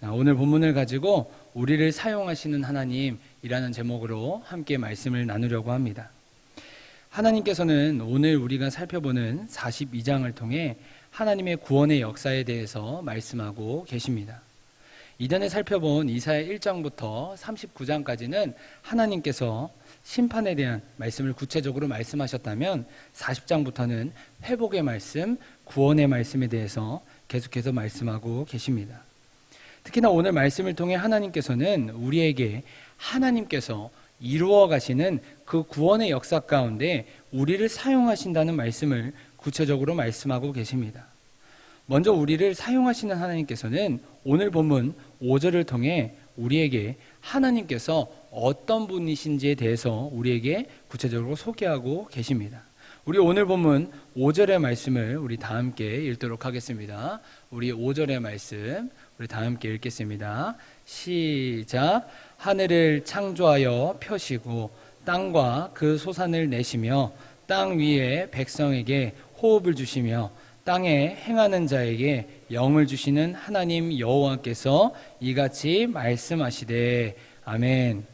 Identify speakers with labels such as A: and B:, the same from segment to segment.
A: 아, 오늘 본문을 가지고 우리를 사용하시는 하나님이라는 제목으로 함께 말씀을 나누려고 합니다. 하나님께서는 오늘 우리가 살펴보는 42장을 통해 하나님의 구원의 역사에 대해서 말씀하고 계십니다. 이전에 살펴본 이사야 1장부터 39장까지는 하나님께서 심판에 대한 말씀을 구체적으로 말씀하셨다면 40장부터는 회복의 말씀, 구원의 말씀에 대해서 계속해서 말씀하고 계십니다. 특히나 오늘 말씀을 통해 하나님께서는 우리에게 하나님께서 이루어 가시는 그 구원의 역사 가운데 우리를 사용하신다는 말씀을 구체적으로 말씀하고 계십니다. 먼저 우리를 사용하시는 하나님께서는 오늘 본문 5절을 통해 우리에게 하나님께서 어떤 분이신지에 대해서 우리에게 구체적으로 소개하고 계십니다. 우리 오늘 본문 5절의 말씀을 우리 다 함께 읽도록 하겠습니다. 우리 5절의 말씀 우리 다 함께 읽겠습니다. 시작. 하늘을 창조하여 펴시고 땅과 그 소산을 내시며 땅 위에 백성에게 호흡을 주시며 땅에 행하는 자에게 영을 주시는 하나님 여호와께서 이같이 말씀하시되 아멘.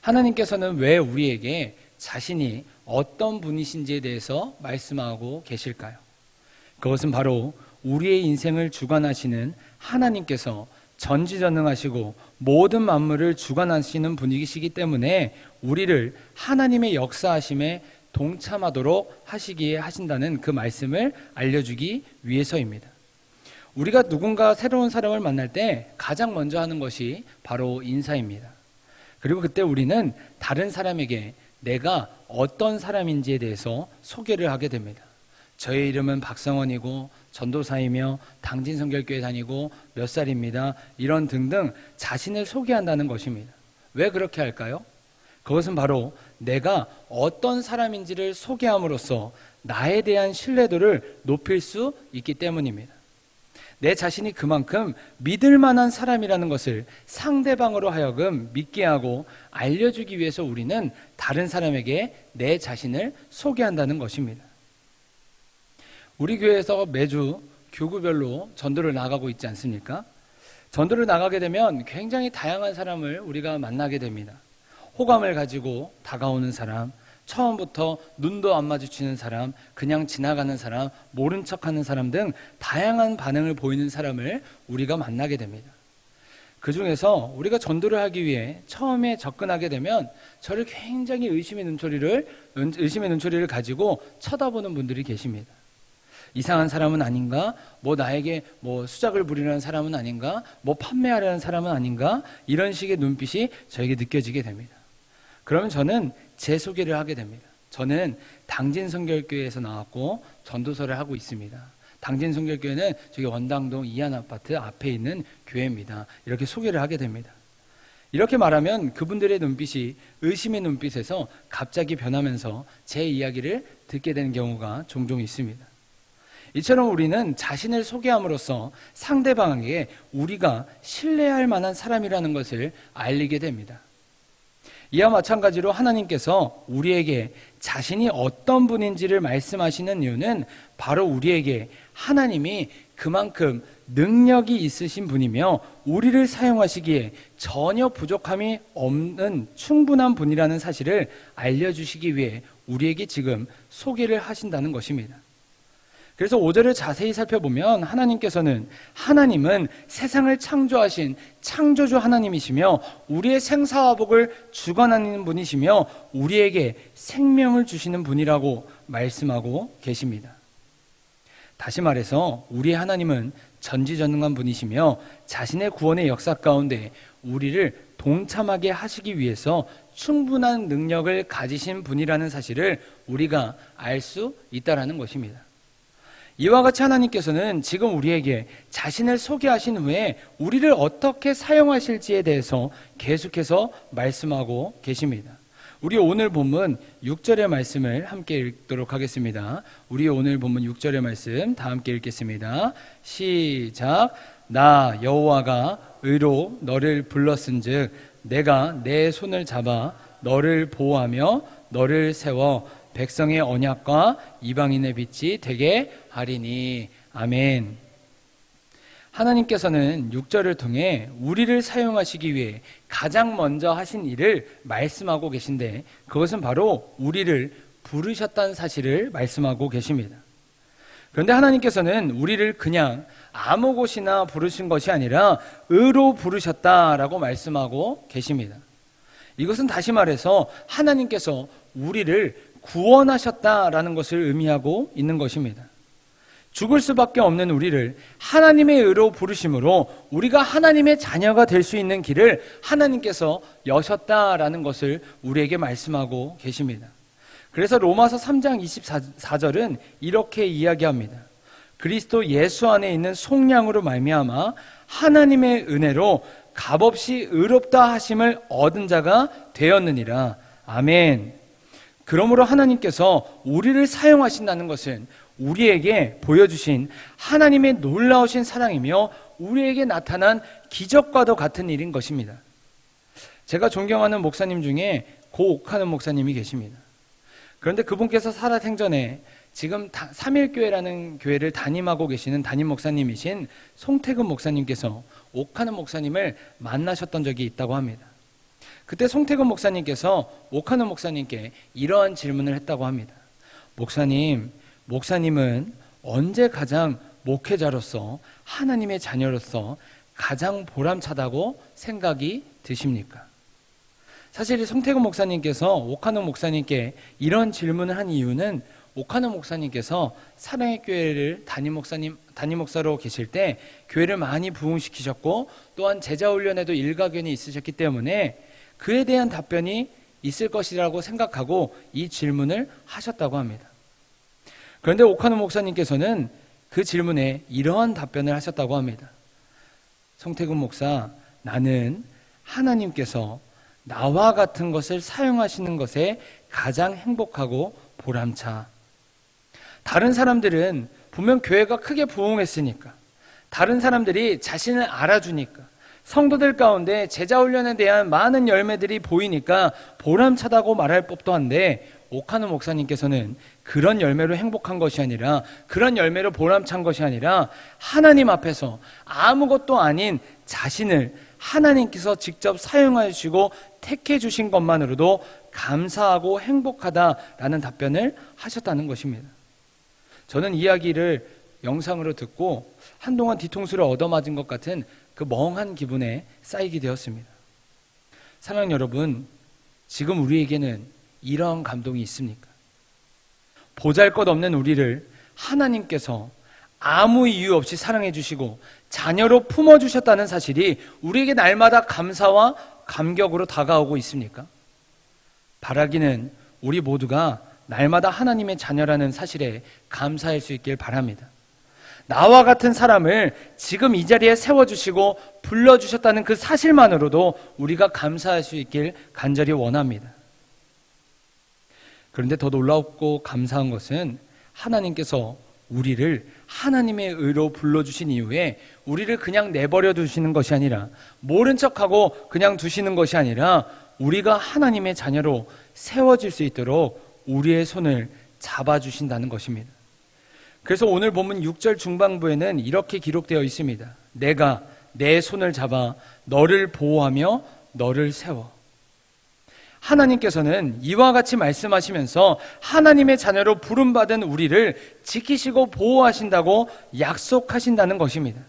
A: 하나님께서는 왜 우리에게 자신이 어떤 분이신지에 대해서 말씀하고 계실까요? 그것은 바로 우리의 인생을 주관하시는 하나님께서 전지전능하시고 모든 만물을 주관하시는 분이시기 때문에 우리를 하나님의 역사하심에 동참하도록 하시기에 하신다는 그 말씀을 알려주기 위해서입니다. 우리가 누군가 새로운 사람을 만날 때 가장 먼저 하는 것이 바로 인사입니다. 그리고 그때 우리는 다른 사람에게 내가 어떤 사람인지에 대해서 소개를 하게 됩니다. 저의 이름은 박성원이고 전도사이며 당진성결교회 다니고 몇 살입니다. 이런 등등 자신을 소개한다는 것입니다. 왜 그렇게 할까요? 그것은 바로 내가 어떤 사람인지를 소개함으로써 나에 대한 신뢰도를 높일 수 있기 때문입니다. 내 자신이 그만큼 믿을 만한 사람이라는 것을 상대방으로 하여금 믿게 하고 알려주기 위해서 우리는 다른 사람에게 내 자신을 소개한다는 것입니다. 우리 교회에서 매주 교구별로 전도를 나가고 있지 않습니까? 전도를 나가게 되면 굉장히 다양한 사람을 우리가 만나게 됩니다. 호감을 가지고 다가오는 사람, 처음부터 눈도 안 마주치는 사람, 그냥 지나가는 사람, 모른 척 하는 사람 등 다양한 반응을 보이는 사람을 우리가 만나게 됩니다. 그 중에서 우리가 전도를 하기 위해 처음에 접근하게 되면 저를 굉장히 의심의 눈초리를, 의심의 눈초리를 가지고 쳐다보는 분들이 계십니다. 이상한 사람은 아닌가? 뭐 나에게 뭐 수작을 부리는 사람은 아닌가? 뭐 판매하려는 사람은 아닌가? 이런 식의 눈빛이 저에게 느껴지게 됩니다. 그러면 저는 제 소개를 하게 됩니다. 저는 당진 성결교회에서 나왔고 전도서를 하고 있습니다. 당진 성결교회는 저기 원당동 이한 아파트 앞에 있는 교회입니다. 이렇게 소개를 하게 됩니다. 이렇게 말하면 그분들의 눈빛이 의심의 눈빛에서 갑자기 변하면서 제 이야기를 듣게 되는 경우가 종종 있습니다. 이처럼 우리는 자신을 소개함으로써 상대방에게 우리가 신뢰할 만한 사람이라는 것을 알리게 됩니다. 이와 마찬가지로 하나님께서 우리에게 자신이 어떤 분인지를 말씀하시는 이유는 바로 우리에게 하나님이 그만큼 능력이 있으신 분이며 우리를 사용하시기에 전혀 부족함이 없는 충분한 분이라는 사실을 알려주시기 위해 우리에게 지금 소개를 하신다는 것입니다. 그래서 5절을 자세히 살펴보면 하나님께서는 하나님은 세상을 창조하신 창조주 하나님이시며 우리의 생사화복을 주관하는 분이시며 우리에게 생명을 주시는 분이라고 말씀하고 계십니다. 다시 말해서 우리의 하나님은 전지전능한 분이시며 자신의 구원의 역사 가운데 우리를 동참하게 하시기 위해서 충분한 능력을 가지신 분이라는 사실을 우리가 알 수 있다라는 것입니다. 이와 같이 하나님께서는 지금 우리에게 자신을 소개하신 후에 우리를 어떻게 사용하실지에 대해서 계속해서 말씀하고 계십니다. 우리 오늘 본문 6절의 말씀을 함께 읽도록 하겠습니다. 우리 오늘 본문 6절의 말씀 다 함께 읽겠습니다. 시작. 나 여호와가 의로 너를 불렀은즉 내가 내 손을 잡아 너를 보호하며 너를 세워 백성의 언약과 이방인의 빛이 되게 하리니 아멘. 하나님께서는 6절을 통해 우리를 사용하시기 위해 가장 먼저 하신 일을 말씀하고 계신데 그것은 바로 우리를 부르셨다는 사실을 말씀하고 계십니다. 그런데 하나님께서는 우리를 그냥 아무 곳이나 부르신 것이 아니라 의로 부르셨다라고 말씀하고 계십니다. 이것은 다시 말해서 하나님께서 우리를 구원하셨다라는 것을 의미하고 있는 것입니다. 죽을 수밖에 없는 우리를 하나님의 의로 부르심으로 우리가 하나님의 자녀가 될 수 있는 길을 하나님께서 여셨다라는 것을 우리에게 말씀하고 계십니다. 그래서 로마서 3장 24절은 이렇게 이야기합니다. 그리스도 예수 안에 있는 속량으로 말미암아 하나님의 은혜로 값없이 의롭다 하심을 얻은 자가 되었느니라. 아멘. 그러므로 하나님께서 우리를 사용하신다는 것은 우리에게 보여주신 하나님의 놀라우신 사랑이며 우리에게 나타난 기적과도 같은 일인 것입니다. 제가 존경하는 목사님 중에 고 옥하는 목사님이 계십니다. 그런데 그분께서 살아 생전에 지금 삼일교회라는 교회를 담임하고 계시는 담임 목사님이신 송태근 목사님께서 옥하는 목사님을 만나셨던 적이 있다고 합니다. 그때 송태근 목사님께서 옥하는 목사님께 이러한 질문을 했다고 합니다. 목사님, 목사님은 언제 가장 목회자로서 하나님의 자녀로서 가장 보람차다고 생각이 드십니까? 사실 성태근 목사님께서 오카노 목사님께 이런 질문을 한 이유는 오카노 목사님께서 사랑의 교회를 담임 목사님 담임 목사로 계실 때 교회를 많이 부흥시키셨고 또한 제자 훈련에도 일가견이 있으셨기 때문에 그에 대한 답변이 있을 것이라고 생각하고 이 질문을 하셨다고 합니다. 그런데 오카노 목사님께서는 그 질문에 이러한 답변을 하셨다고 합니다. 성태근 목사, 나는 하나님께서 나와 같은 것을 사용하시는 것에 가장 행복하고 보람차. 다른 사람들은 분명 교회가 크게 부흥했으니까, 다른 사람들이 자신을 알아주니까, 성도들 가운데 제자 훈련에 대한 많은 열매들이 보이니까 보람차다고 말할 법도 한데 오카노 목사님께서는 그런 열매로 행복한 것이 아니라 그런 열매로 보람찬 것이 아니라 하나님 앞에서 아무것도 아닌 자신을 하나님께서 직접 사용하시고 택해 주신 것만으로도 감사하고 행복하다라는 답변을 하셨다는 것입니다. 저는 이야기를 영상으로 듣고 한동안 뒤통수를 얻어맞은 것 같은 그 멍한 기분에 쌓이게 되었습니다. 사랑 여러분, 지금 우리에게는 이러한 감동이 있습니까? 보잘 것 없는 우리를 하나님께서 아무 이유 없이 사랑해 주시고 자녀로 품어 주셨다는 사실이 우리에게 날마다 감사와 감격으로 다가오고 있습니까? 바라기는 우리 모두가 날마다 하나님의 자녀라는 사실에 감사할 수 있길 바랍니다. 나와 같은 사람을 지금 이 자리에 세워주시고 불러주셨다는 그 사실만으로도 우리가 감사할 수 있길 간절히 원합니다. 그런데 더 놀랍고 감사한 것은 하나님께서 우리를 하나님의 의로 불러주신 이후에 우리를 그냥 내버려 두시는 것이 아니라 모른 척하고 그냥 두시는 것이 아니라 우리가 하나님의 자녀로 세워질 수 있도록 우리의 손을 잡아주신다는 것입니다. 그래서 오늘 본문 6절 중반부에는 이렇게 기록되어 있습니다. 내가 내 손을 잡아 너를 보호하며 너를 세워. 하나님께서는 이와 같이 말씀하시면서 하나님의 자녀로 부름받은 우리를 지키시고 보호하신다고 약속하신다는 것입니다.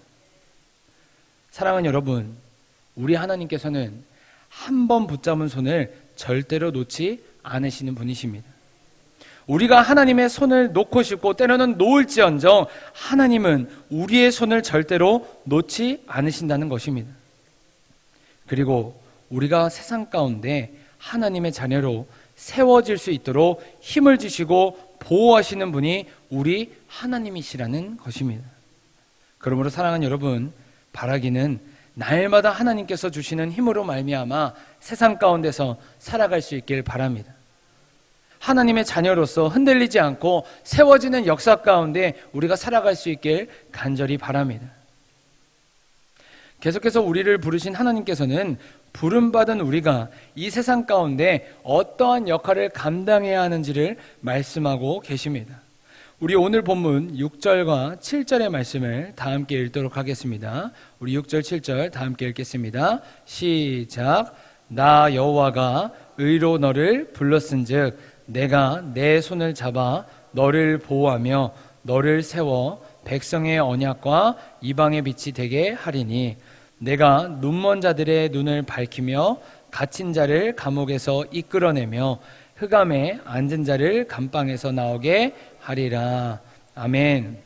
A: 사랑하는 여러분, 우리 하나님께서는 한 번 붙잡은 손을 절대로 놓지 않으시는 분이십니다. 우리가 하나님의 손을 놓고 싶고 때로는 놓을지언정 하나님은 우리의 손을 절대로 놓지 않으신다는 것입니다. 그리고 우리가 세상 가운데 하나님의 자녀로 세워질 수 있도록 힘을 주시고 보호하시는 분이 우리 하나님이시라는 것입니다. 그러므로 사랑하는 여러분, 바라기는 날마다 하나님께서 주시는 힘으로 말미암아 세상 가운데서 살아갈 수 있길 바랍니다. 하나님의 자녀로서 흔들리지 않고 세워지는 역사 가운데 우리가 살아갈 수 있길 간절히 바랍니다. 계속해서 우리를 부르신 하나님께서는 부름받은 우리가 이 세상 가운데 어떠한 역할을 감당해야 하는지를 말씀하고 계십니다. 우리 오늘 본문 6절과 7절의 말씀을 다 함께 읽도록 하겠습니다. 우리 6절, 7절 다 함께 읽겠습니다. 시작. 나 여호와가 의로 너를 불렀은즉 내가 내 손을 잡아 너를 보호하며 너를 세워 백성의 언약과 이방의 빛이 되게 하리니 내가 눈먼 자들의 눈을 밝히며 갇힌 자를 감옥에서 이끌어내며 흑암에 앉은 자를 감방에서 나오게 하리라. 아멘.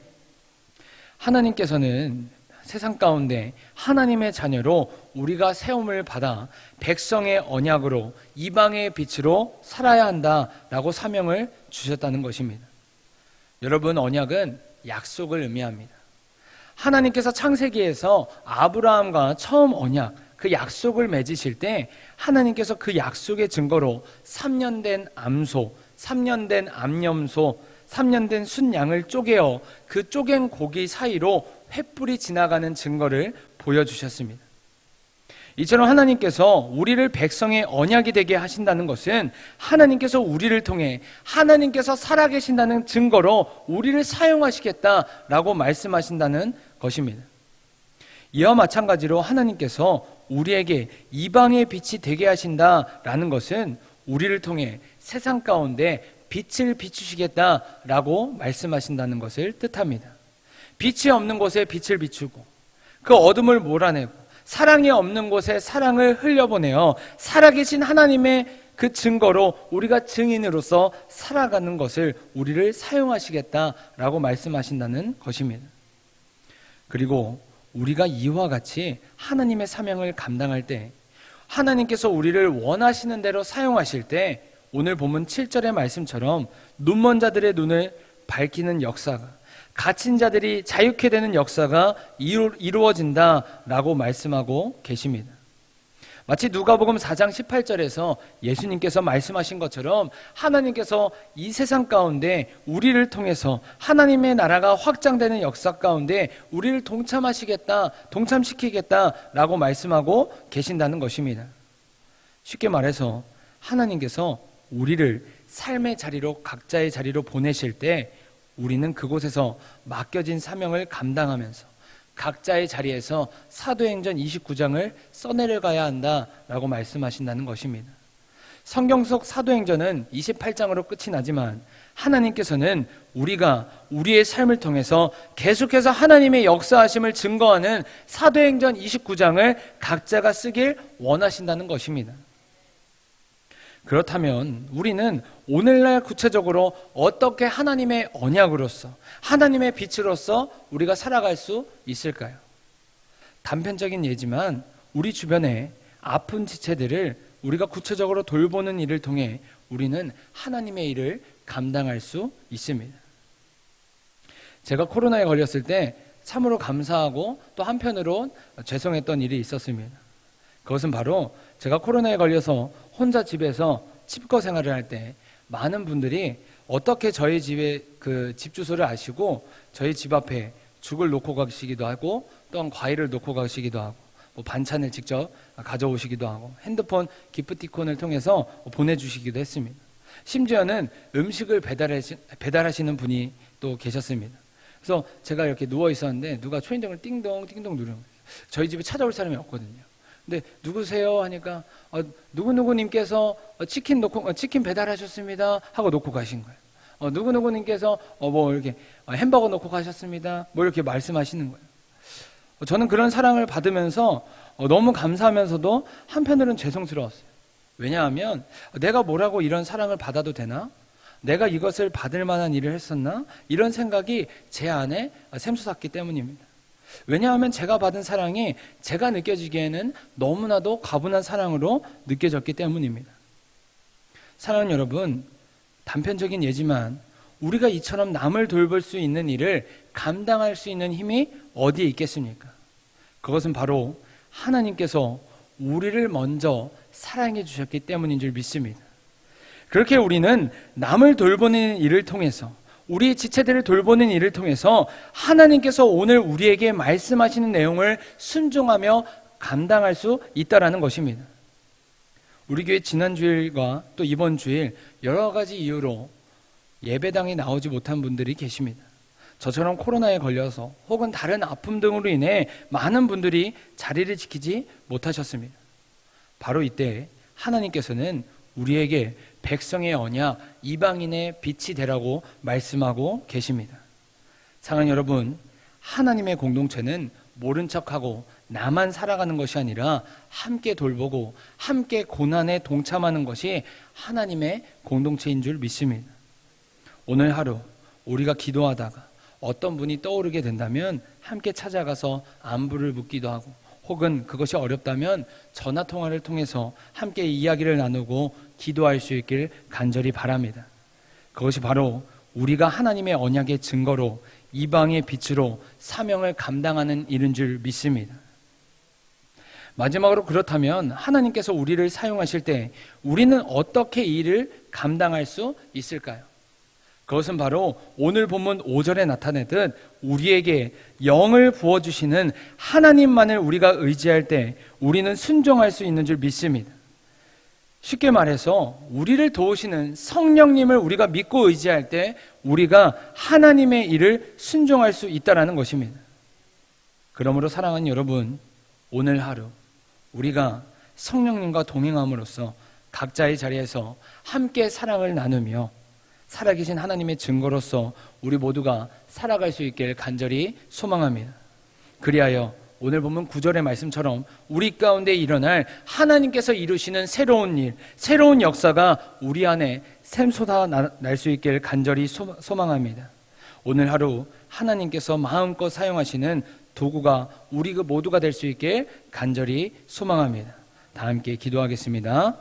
A: 하나님께서는 세상 가운데 하나님의 자녀로 우리가 세움을 받아 백성의 언약으로 이방의 빛으로 살아야 한다라고 사명을 주셨다는 것입니다. 여러분, 언약은 약속을 의미합니다. 하나님께서 창세기에서 아브라함과 처음 언약, 그 약속을 맺으실 때 하나님께서 그 약속의 증거로 3년 된 암소, 3년 된 암염소, 3년 된 순양을 쪼개어 그 쪼갠 고기 사이로 횃불이 지나가는 증거를 보여주셨습니다. 이처럼 하나님께서 우리를 백성의 언약이 되게 하신다는 것은 하나님께서 우리를 통해 하나님께서 살아계신다는 증거로 우리를 사용하시겠다라고 말씀하신다는 것입니다. 이와 마찬가지로 하나님께서 우리에게 이방의 빛이 되게 하신다라는 것은 우리를 통해 세상 가운데 빛을 비추시겠다라고 말씀하신다는 것을 뜻합니다. 빛이 없는 곳에 빛을 비추고 그 어둠을 몰아내고 사랑이 없는 곳에 사랑을 흘려보내어 살아계신 하나님의 그 증거로 우리가 증인으로서 살아가는 것을 우리를 사용하시겠다라고 말씀하신다는 것입니다. 그리고 우리가 이와 같이 하나님의 사명을 감당할 때 하나님께서 우리를 원하시는 대로 사용하실 때 오늘 본문 7절의 말씀처럼 눈먼 자들의 눈을 밝히는 역사가 갇힌 자들이 자유케 되는 역사가 이루 어진다라고 말씀하고 계십니다. 마치 누가복음 4장 18절에서 예수님께서 말씀하신 것처럼 하나님께서 이 세상 가운데 우리를 통해서 하나님의 나라가 확장되는 역사 가운데 우리를 동참하시겠다, 동참시키겠다라고 말씀하고 계신다는 것입니다. 쉽게 말해서 하나님께서 우리를 삶의 자리로 각자의 자리로 보내실 때 우리는 그곳에서 맡겨진 사명을 감당하면서 각자의 자리에서 사도행전 29장을 써내려가야 한다라고 말씀하신다는 것입니다. 성경 속 사도행전은 28장으로 끝이 나지만 하나님께서는 우리가 우리의 삶을 통해서 계속해서 하나님의 역사하심을 증거하는 사도행전 29장을 각자가 쓰길 원하신다는 것입니다. 그렇다면 우리는 오늘날 구체적으로 어떻게 하나님의 언약으로서 하나님의 빛으로서 우리가 살아갈 수 있을까요? 단편적인 예지만 우리 주변에 아픈 지체들을 우리가 구체적으로 돌보는 일을 통해 우리는 하나님의 일을 감당할 수 있습니다. 제가 코로나에 걸렸을 때 참으로 감사하고 또 한편으로 죄송했던 일이 있었습니다. 그것은 바로 제가 코로나에 걸려서 혼자 집에서 집거 생활을 할 때 많은 분들이 어떻게 저희 집에 그 집 주소를 아시고 저희 집 앞에 죽을 놓고 가시기도 하고 또한 과일을 놓고 가시기도 하고 뭐 반찬을 직접 가져오시기도 하고 핸드폰 기프티콘을 통해서 보내주시기도 했습니다. 심지어는 음식을 배달하시, 배달하시는 분이 또 계셨습니다. 그래서 제가 이렇게 누워 있었는데 누가 초인종을 띵동 띵동 누르는 거예요. 저희 집에 찾아올 사람이 없거든요. 근데 누구세요 하니까 어, 누구누구님께서 어, 치킨 놓고 어, 치킨 배달하셨습니다 하고 놓고 가신 거예요. 어, 누구누구님께서 어, 뭐 이렇게 어, 햄버거 놓고 가셨습니다. 뭐 이렇게 말씀하시는 거예요. 어, 저는 그런 사랑을 받으면서 어, 너무 감사하면서도 한편으로는 죄송스러웠어요. 왜냐하면 내가 뭐라고 이런 사랑을 받아도 되나? 내가 이것을 받을 만한 일을 했었나? 이런 생각이 제 안에 샘솟았기 때문입니다. 왜냐하면 제가 받은 사랑이 제가 느껴지기에는 너무나도 가분한 사랑으로 느껴졌기 때문입니다. 사랑하는 여러분, 단편적인 예지만 우리가 이처럼 남을 돌볼 수 있는 일을 감당할 수 있는 힘이 어디에 있겠습니까? 그것은 바로 하나님께서 우리를 먼저 사랑해 주셨기 때문인 줄 믿습니다. 그렇게 우리는 남을 돌보는 일을 통해서 우리 지체들을 돌보는 일을 통해서 하나님께서 오늘 우리에게 말씀하시는 내용을 순종하며 감당할 수 있다라는 것입니다. 우리 교회 지난 주일과 또 이번 주일 여러 가지 이유로 예배당에 나오지 못한 분들이 계십니다. 저처럼 코로나에 걸려서 혹은 다른 아픔 등으로 인해 많은 분들이 자리를 지키지 못하셨습니다. 바로 이때 하나님께서는 우리에게 백성의 언약, 이방인의 빛이 되라고 말씀하고 계십니다. 사랑하는 여러분, 하나님의 공동체는 모른 척하고 나만 살아가는 것이 아니라 함께 돌보고 함께 고난에 동참하는 것이 하나님의 공동체인 줄 믿습니다. 오늘 하루 우리가 기도하다가 어떤 분이 떠오르게 된다면 함께 찾아가서 안부를 묻기도 하고 혹은 그것이 어렵다면 전화 통화를 통해서 함께 이야기를 나누고 기도할 수 있길 간절히 바랍니다. 그것이 바로 우리가 하나님의 언약의 증거로 이방의 빛으로 사명을 감당하는 일인 줄 믿습니다. 마지막으로 그렇다면 하나님께서 우리를 사용하실 때 우리는 어떻게 이 일을 감당할 수 있을까요? 그것은 바로 오늘 본문 5절에 나타내듯 우리에게 영을 부어주시는 하나님만을 우리가 의지할 때 우리는 순종할 수 있는 줄 믿습니다. 쉽게 말해서 우리를 도우시는 성령님을 우리가 믿고 의지할 때 우리가 하나님의 일을 순종할 수 있다라는 것입니다. 그러므로 사랑하는 여러분, 오늘 하루 우리가 성령님과 동행함으로써 각자의 자리에서 함께 사랑을 나누며 살아계신 하나님의 증거로서 우리 모두가 살아갈 수 있길 간절히 소망합니다. 그리하여 오늘 보면 구절의 말씀처럼 우리 가운데 일어날 하나님께서 이루시는 새로운 일, 새로운 역사가 우리 안에 샘솟아 날 수 있길 간절히 소- 소망합니다. 오늘 하루 하나님께서 마음껏 사용하시는 도구가 우리 그 모두가 될 수 있게 간절히 소망합니다. 다 함께 기도하겠습니다.